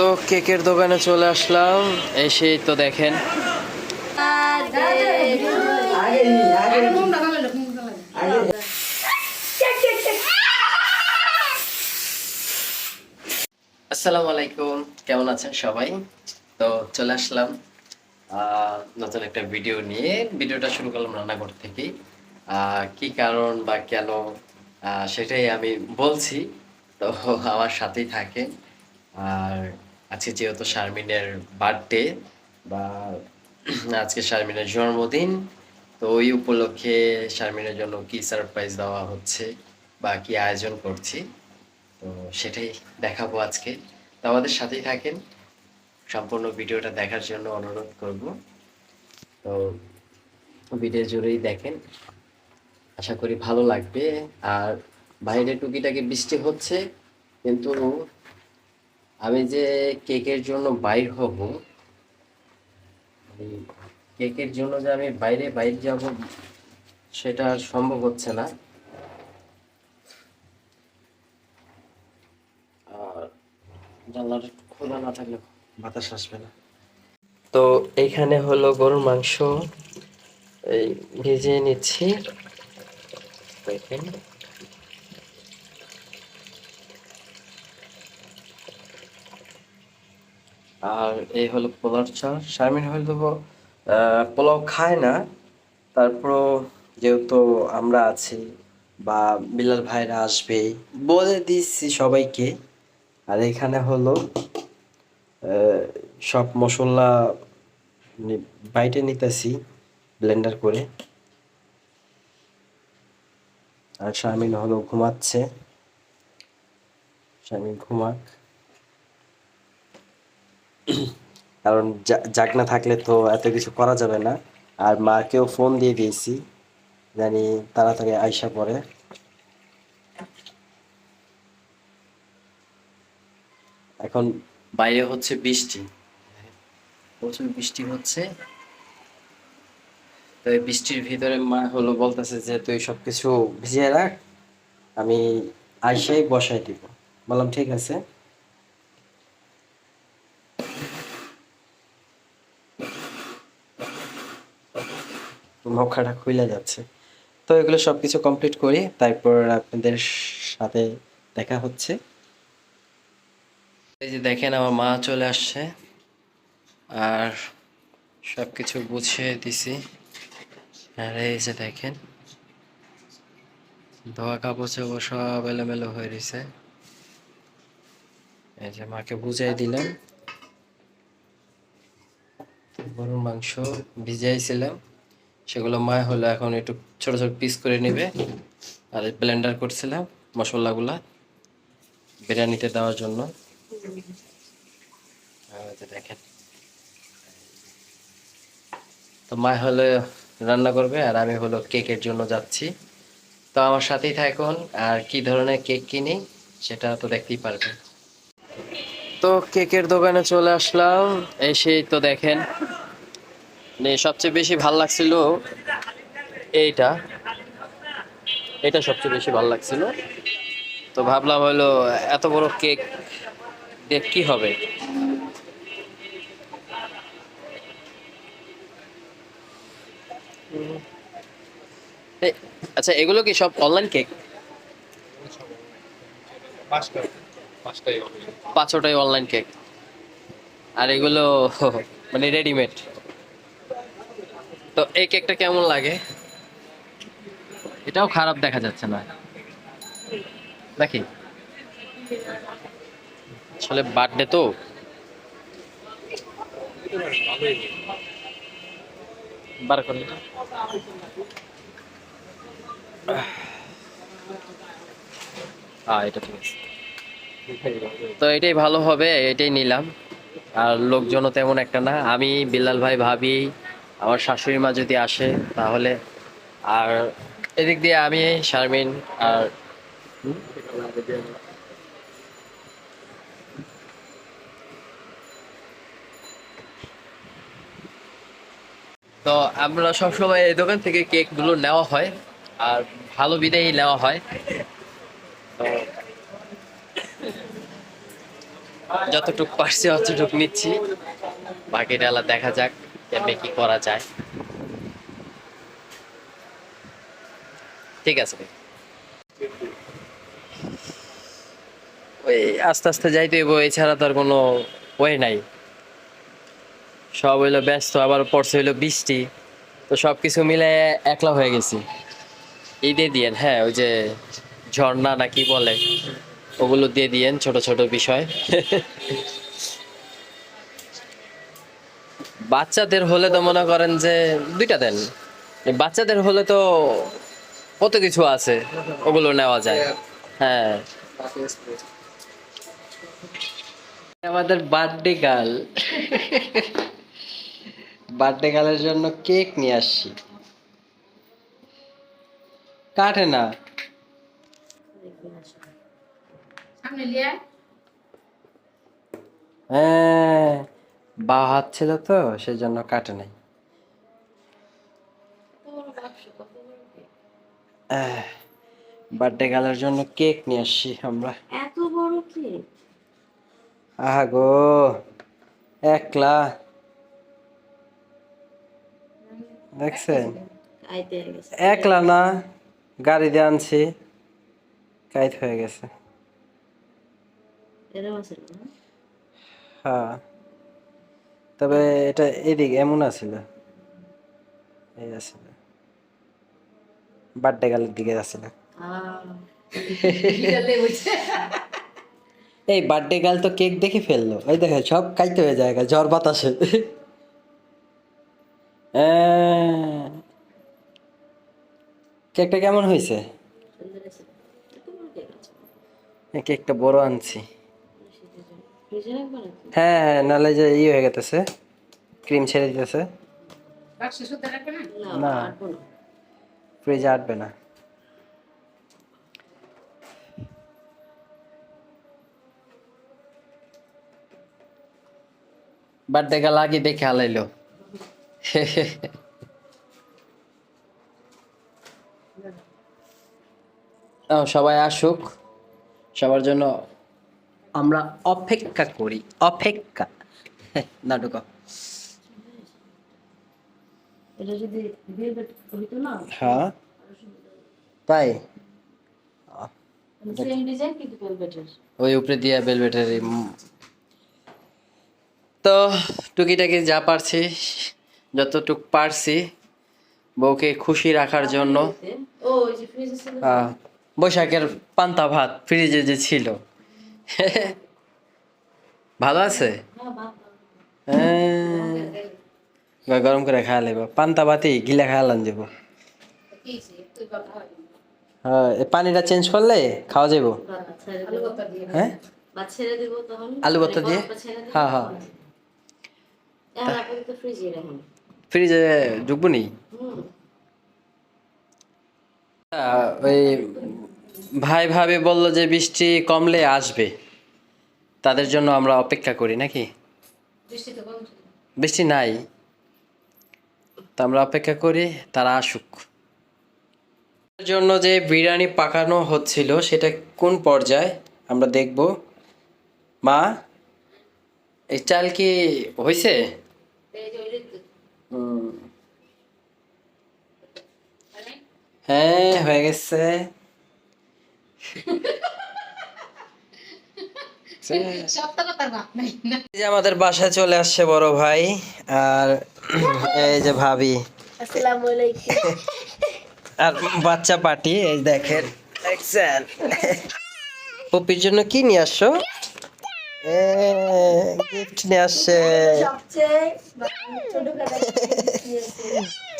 তো কেকের দোকানে চলে আসলাম। এসেই তো দেখেন। আসসালামু আলাইকুম কেমন আছেন সবাই? তো চলে আসলাম নতুন একটা ভিডিও নিয়ে। ভিডিওটা শুরু করলাম রান্নাঘর আহ, কি কারণ বা কেন সেটাই আমি বলছি। তো আমার সাথেই থাকেন। আর আজকে যেহেতু শারমিনের বার্থডে বা আজকে শারমিনের জন্মদিন, তো ওই উপলক্ষে শারমিনের জন্য কি সারপ্রাইজ দেওয়া হচ্ছে বা কি আয়োজন করছি, তো সেটাই দেখাবো আজকে। তো আমাদের সাথেই থাকেন। সম্পূর্ণ ভিডিওটা দেখার জন্য অনুরোধ করব। তো ভিডিও জুড়েই দেখেন। আশা করি ভালো লাগবে। আর বাইরে টুকিটাকি বৃষ্টি হচ্ছে, কিন্তু আমি যে কেকের জন্য বাইর হব কেকের জন্য যে আমি বাইরে বাইর যাব, সেটা সম্ভব হচ্ছে না। আর খোলা না থাকলে বাতাস আসবে না। তো এইখানে হলো গরুর মাংস, এই ভেজে নিচ্ছি। দেখেন। আর এই হলো পোলার চাল শারমিন হয়তো পোলাও খায় না। তারপরও যেহেতু আমরা আছি বা বিলাল ভাইরা আসবে, বলে দিচ্ছি সবাইকে। আর এখানে হলো সব মশলা বাইটে নিতেছি ব্লেন্ডার করে। আর শারমিন হলো ঘুমাচ্ছে। শারমিন ঘুমাক। কারণ জা- জাগনা থাকলে তো এত কিছু করা যাবে না। আর মাকেও ফোন দিয়ে দিয়েছি, জানি তাড়াতাড়ি আইসা পড়ে। এখন বাইরে হচ্ছে বৃষ্টি। প্রচুর বৃষ্টি হচ্ছে। তো এই বৃষ্টির ভিতরে মা হলো বলতেছে যে, তুই সবকিছু ভিজিয়ে রাখ, আমি আইসাই বসাই দিব। বললাম, ঠিক আছে। মক্কাটা খুলে যাচ্ছে। তো এগুলো সবকিছু কমপ্লিট করি, তারপর আপনাদের সাথে দেখা হচ্ছে। এই যে দেখেন আমার মা চলে আসছে, আর সবকিছু গুছিয়ে দিছি। আর এই যে দেখেন, ধোয়া কাপড় সব এলোমেলো হয়ে রয়েছে। এই যে মাকে বুঝাই দিলাম। গরুর মাংস ভিজাইছিলাম। সেগুলো মা হলো এখন একটু ছোট ছোট পিস করে নেবে। আর ব্লেন্ডার করছিলাম মশলাগুলা বিরিয়ানিতে দেওয়ার জন্য। দেখেন। তো মা হলো রান্না করবে আর আমি হলো কেকের জন্য যাচ্ছি। তো আমার সাথেই থাকুন আর কি ধরনের কেক কিনি সেটা তো দেখতেই পারবেন। তো কেকের দোকানে চলে আসলাম। এসেই তো দেখেন মানে সবচেয়ে বেশি ভালো লাগছিল এইটা। এটা সবচেয়ে বেশি ভালো লাগছিল। তো ভাবলাম হলো এত বড় কেক দিয়ে কি হবে? আচ্ছা এগুলো কি সব অনলাইন কেক? পাঁচটাই অনলাইন কেক। আর এগুলো মানে রেডিমেড তো এই কেকটা কেমন লাগে? এটাও খারাপ দেখা যাচ্ছে না। দেখি। আসলে বার্থডে তো। বার করলে। হ্যাঁ এটা ঠিক। আছে তো এটাই ভালো হবে এটাই নিলাম। আর লোকজনও তেমন একটা না। আমি বিল্লাল ভাই ভাবি আমার শাশুড়ি মা যদি আসে, তাহলে আর এদিক দিয়ে আমি, শারমিন আর তো আমরা সবসময় এই দোকান থেকে কেকগুলো নেওয়া হয়, আর ভালো বিদেই নেওয়া হয়। যতটুকু পারছি, অতটুকু নিচ্ছি। বাকি ডালা দেখা যাক। কেমনে কি করা যায়। ঠিক আছে ওই আস্তে আস্তে যাইতে হইব, এছাড়া তো আর কোনো ওয়ে নাই। সব হইল ব্যস্ত, আবার পড়ছে হইল বৃষ্টি। তো সব কিছু মিলে একলা হয়ে গেছি। দিয়ে দিয়েন হ্যাঁ ওই যে ঝর্ণা না কি বলে, ওগুলো দিয়ে দিয়েন ছোট ছোট বিষয়। বাচ্চাদের হলে তো মনে করেন যে দুইটা দেন। বাচ্চাদের হলে তো কত কিছু আছে ওগুলো নেওয়া যায়। হ্যাঁ। আমাদের বার্থডে গার্ল বার্থডে গার্লের জন্য কেক নিয়ে আসছি। কাটে না। হ্যাঁ। বা হাত ছিল তো সেই জন্য কাটে নাই। বার্থডে গার্লের জন্য কেক নিয়ে আসছি আমরা। এত বড় কেক? আহা গো একলা। দেখছেন? একলা না গাড়ি দিয়ে আনছি। কাইত হয়ে গেছে। হ্যাঁ। তবে এটা এদিকে এমন আছিল এই আছিল বার্থডে গালের দিকে আছিল এই বার্থডে গাল তো কেক দেখে ফেলল। ওই দেখে সব কাইতে হয়ে যায় ঝড় বাতাসে। কেকটা কেমন হয়েছে? কেকটা বড় আনছি। হ্যাঁ হ্যাঁ নালে যে ই হয়ে গেতেছে ক্রিম ছেড়ে দিতেছে। না? ফ্রিজে আটবে না। বার্থডে গাল আগে দেখে হালাইলো। আহ, সবাই আসুক। সবার জন্য আমরা অপেক্ষা করি অপেক্ষা। না ঢুকো এটা যদি ভেলভেট হইতো না? হ্যাঁ। তাই? ওই উপরে দিয়ে বেলভেটের তো টুকিটাকি যা পারছি যতটুক পারছি বউকে খুশি রাখার জন্য। ও ওই যে ফ্রিজে ছিল। আহ, বৈশাখের পান্তা ভাত ফ্রিজে যে ছিল। ভালো আছে? হ্যাঁ গরম করে খাওয়া লাগবে পান্তা বাতি গিলা খাওয়ালাম যাব হ্যাঁ পানিটা চেঞ্জ করলে খাওয়া যাব হ্যাঁ? আলু ভর্তা দিয়ে? হ্যাঁ, হ্যাঁ। ফ্রিজে ঢুকবো নি? ওই ভাই ভাবে বলল যে বৃষ্টি কমলে আসবে। তাদের জন্য আমরা অপেক্ষা করি নাকি? বৃষ্টি নাই। তা আমরা অপেক্ষা করি তারা আসুক। জন্য যে বিরিয়ানি পাকানো হচ্ছিল সেটা কোন পর্যায়ে? আমরা দেখব। মা এই চাল কি হয়েছে হুম। হ্যাঁ হয়ে গেছে। যে আমাদের বাসায় চলে আসছে বড় ভাই আর এই যে ভাবি। আর বাচ্চা পার্টি এই দেখেন পপির জন্য কি নিয়ে আসছো? গিফট নিয়ে আসছে।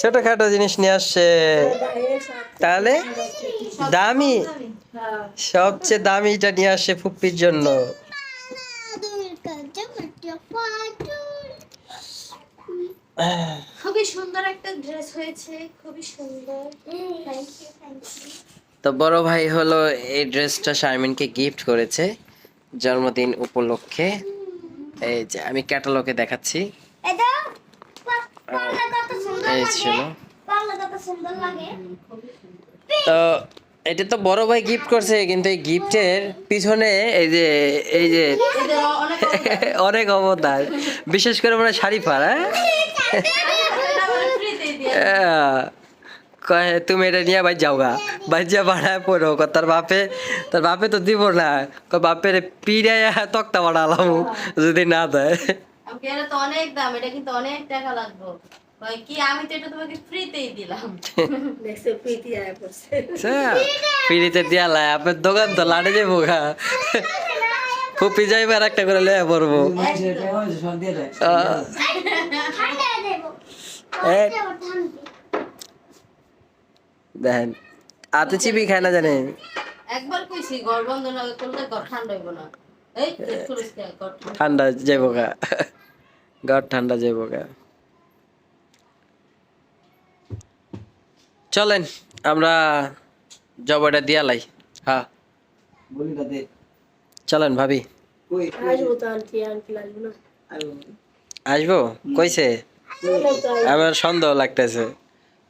ছোটখাটো জিনিস নিয়ে আসছে। তাহলে দামি সবচেয়ে দামিটা নিয়ে আসছে ফুপির জন্য। খুবই সুন্দর একটা ড্রেস হয়েছে খুবই সুন্দর। থ্যাংক ইউ থ্যাংক ইউ তো বড় ভাই হলো এই ড্রেসটা শারমিনকে গিফট করেছে জন্মদিন উপলক্ষে। এই যে আমি ক্যাটালগে দেখাচ্ছি। এই ছিল। পাগলা কত সুন্দর লাগে। তো এটা তো বড় ভাই গিফট করছে কিন্তু এই গিফটের পিছনে এই যে এই যে অনেক অবদান বিশেষ করে মানে হ্যাঁ ফ্রিতে দিয়ে আহ, কয় তুমি এটা নিয়ে বাই যাও গা। বাজ্যা বাড়ায় পড়ো ক তার বাপে তার বাপে তো দিব না। কয় বাপের পিড়াইয়া তক্তা বাড়ালাম যদি না দেয়। তো অনেক দাম এটা কিন্তু অনেক টাকা লাগবে। কি আমি তো এটা তোমাকে ফ্রিতেই দিলাম। দেখছ প্রীতি আয়া করছে পিড়িতে দিয়া লাই আপনার দোকান তো লাড়ে যাব গা ফুপি যাইবে আর একটা করে লয়ে পড়ব। দেখেন আতে চিবি খায় না জানে? একবার কইছি ঘর বন্ধ না করলে ঘর ঠান্ডা হইব না। এই ঠান্ডা যাইব গা। ঘর ঠান্ডা যাইব গা। চলেন আমরা জবটা দিয়া লাই হ্যাঁ। চলেন ভাবি। আসব কইছে? আমার সন্দেহ লাগতেছে।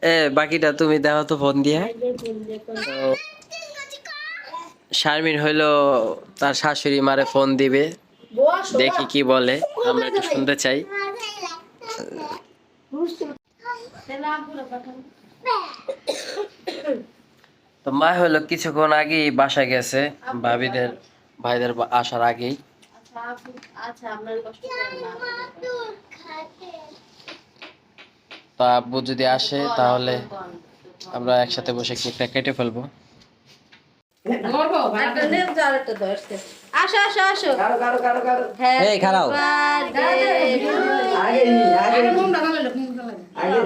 এ বাকিটা তুমি দেখো তো ফোন দিয়ে। তো শারমিন হইল তার শাশুড়ি মারে ফোন দিবে। দেখি কি বলে আমরা একটু শুনতে চাই। তো মা হলো কিছুক্ষণ আগেই বাসা গেছে ভাবিদের ভাইদের আসার আগেই। আচ্ছা আচ্ছা তো আব্বু যদি আসে তাহলে আমরা একসাথে বসে কেকটা কেটে ফেলব। আসো আসো আসো। এই খারাও।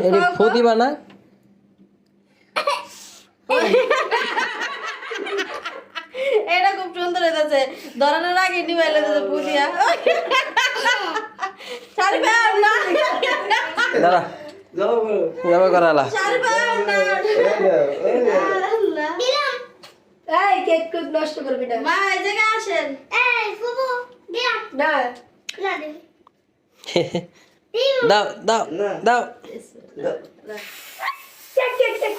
এটি ফু না? এটা খুব সুন্দর হয়েছে ধরানোর আগে নিবাইলে তো পুদিয়া চারি পাও না। দাঁড়া। যাবে করালা চারি পাও না। এই কেক কুক নষ্ট করবি না। মা এই জায়গায় আসেন। না। দাও দাও দাও। চেক চেক চেক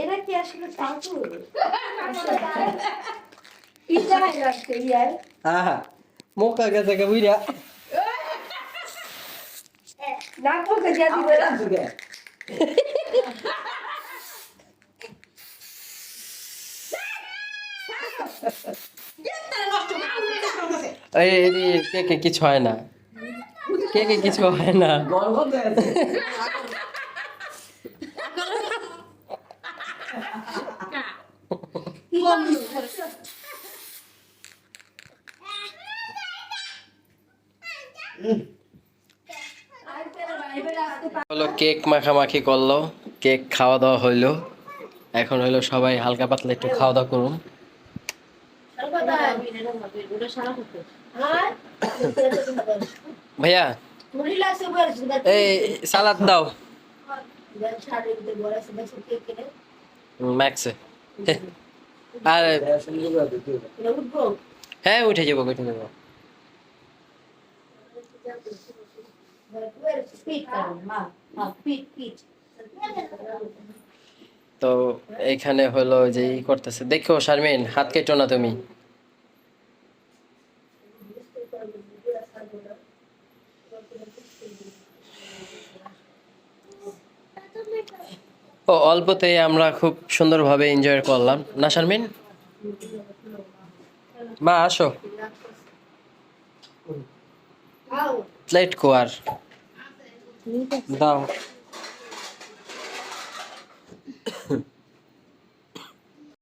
এরা কি আসলে ঠাকুর ইচ্ছা লাগছে ইয়ার আহা মোকা গেছে কে বুইরা নাক মুখে দিয়া দিবে এই এই কে কে কিছু হয় না কে কে কিছু হয় না হলো কেক মাখামাখি করল, কেক খাওয়া দাওয়া হইল। এখন হইল সবাই হালকা পাতলা একটু খাওয়া দাওয়া করুন। ভাইয়া, এই সালাদ দাও। ম্যাক্সে আর হ্যাঁ উঠে যাব উঠে যাব। তো এখানে হলো যে ই করতেছে। দেখো শারমিন, হাত কেটো না তুমি। ও, অল্পতেই আমরা খুব সুন্দরভাবে এনজয় করলাম। না, শারমিন? মা আসো। প্লেট কোয়ার দাও